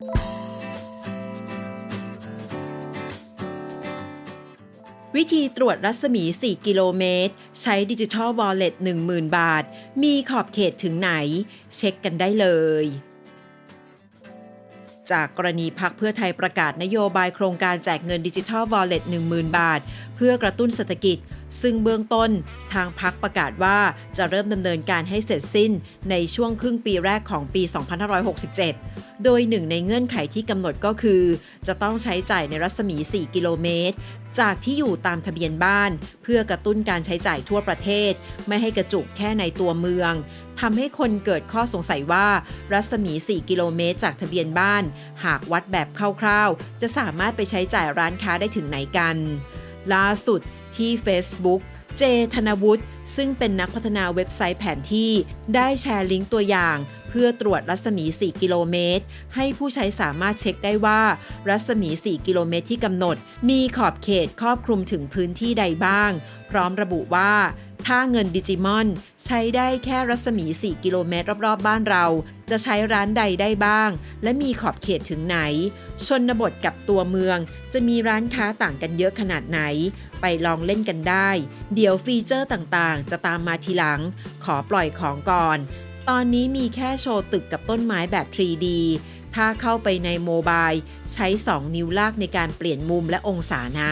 วิธีตรวจรัศมี 4 กิโลเมตร ใช้ดิจิทัลวอลเล็ต10,000 บาท มีขอบเขตถึงไหน เช็คกันได้เลย จากกรณีพักเพื่อไทยประกาศนโยบายโครงการแจกเงินดิจิทัลวอลเล็ต10,000 บาท เพื่อกระตุ้นเศรษฐกิจ ซึ่งเบื้องต้นทางพักประกาศว่าจะเริ่มดำเนินการให้เสร็จสิ้นในช่วงครึ่งปีแรกของปี 2567 โดยหนึ่งในเงื่อนไขที่กำหนดก็คือ จะต้องใช้จ่ายในรัศมี 4 กิโลเมตร จากที่อยู่ตามทะเบียนบ้าน เพื่อกระตุ้นการใช้จ่ายทั่วประเทศ ไม่ให้กระจุกแค่ในตัวเมืองทำให้คนเกิดข้อสงสัยว่า รัศมี 4 กิโลเมตร จากทะเบียนบ้าน หากวัดแบบคร่าวๆ จะสามารถไปใช้จ่ายร้านค้าได้ถึงไหนกัน ล่าสุด ที่ Facebook เจธนวุฒิซึ่งเป็นนักพัฒนาเว็บไซต์แผนที่ ได้แชร์ลิงก์ตัวอย่าง เพื่อตรวจรัศมี 4 กิโลเมตร ให้ผู้ใช้สามารถเช็คได้ว่า รัศมี 4 กิโลเมตรที่กำหนด มีขอบเขตครอบคลุมถึงพื้นที่ใดบ้าง พร้อมระบุว่า ถ้าเงินดิจิมอน ใช้ได้แค่รัศมี 4 กิโลเมตรรอบๆบ้านเรา จะใช้ร้านใดได้บ้าง และมีขอบเขตถึงไหน ชนบทกับตัวเมือง จะมีร้านค้าต่างกันเยอะขนาดไหน ไปลองเล่นกันได้ เดี๋ยวฟีเจอร์ต่างๆ จะตามมาทีหลัง ขอปล่อยของก่อน ตอนนี้มีแค่โชว์ตึกกับต้นไม้แบบ 3D ถ้าเข้าไปในโมบายใช้ 2 นิ้วลากในการเปลี่ยนมุมและองศานะ